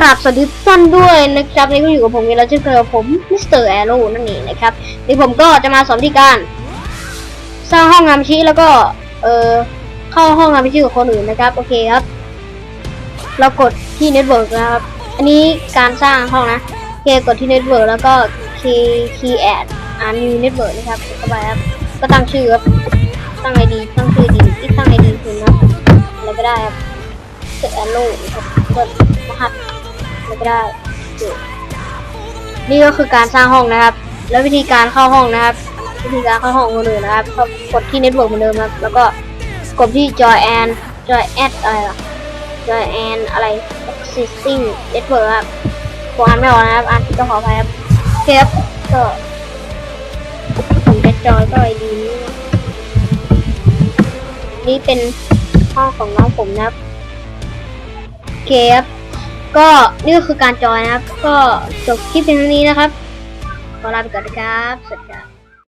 ราบสวัสดีทุกท่านด้วยนะครับนี่ก็อยู่กับผมกแล้วเช่นเคยกับผมมิสเตอร์แอโร่นั่นเองนะครับนี่ผมก็จะมาสอนวิธีการ สร้างห้องงามชิแล้วก็เออเข้าห้องงามชิกับคนอื่นนะครับโอเคครับ เรากดที่เน็ตเวิร์กนะครับอันนี้การสร้างห้องนะโอเคกดที่เน็ตเวิร์กแล้วก็ key key add อ่า new network นะครับเข้าไปครับก็ตั้งชื่อครับตั้งไอดีตั้งชื่อดีตั้งไอดีคุณนะอะไรก็ได้ครับ เตแอโร่นะครับกดรหัสไรก็ได้นี่ก็คือการสร้างห้องนะครับ แล้ววิธีการเข้าห้องนะครับ วิธีการเข้าห้องคนอื่นนะครับก็กดที่เน็ตเวิร์กเหมือนเดิมครับ แล้วก็กดที่ join and join add อะไรล่ะ join and อะไร existing network ครับผมอ่านไม่ออกนะครับอ่านต้องขออภัยครับเคครับก็ผมจะจอยก็ไอดีนี้นี่เป็นห้องของน้องผมนะครับ เคครับ ก็นี่ก็คือการจอยนะครับ ก็จบคลิปเพียงเท่านี้นะครับ ขอลาไปก่อนนะครับ สวัสดีครับ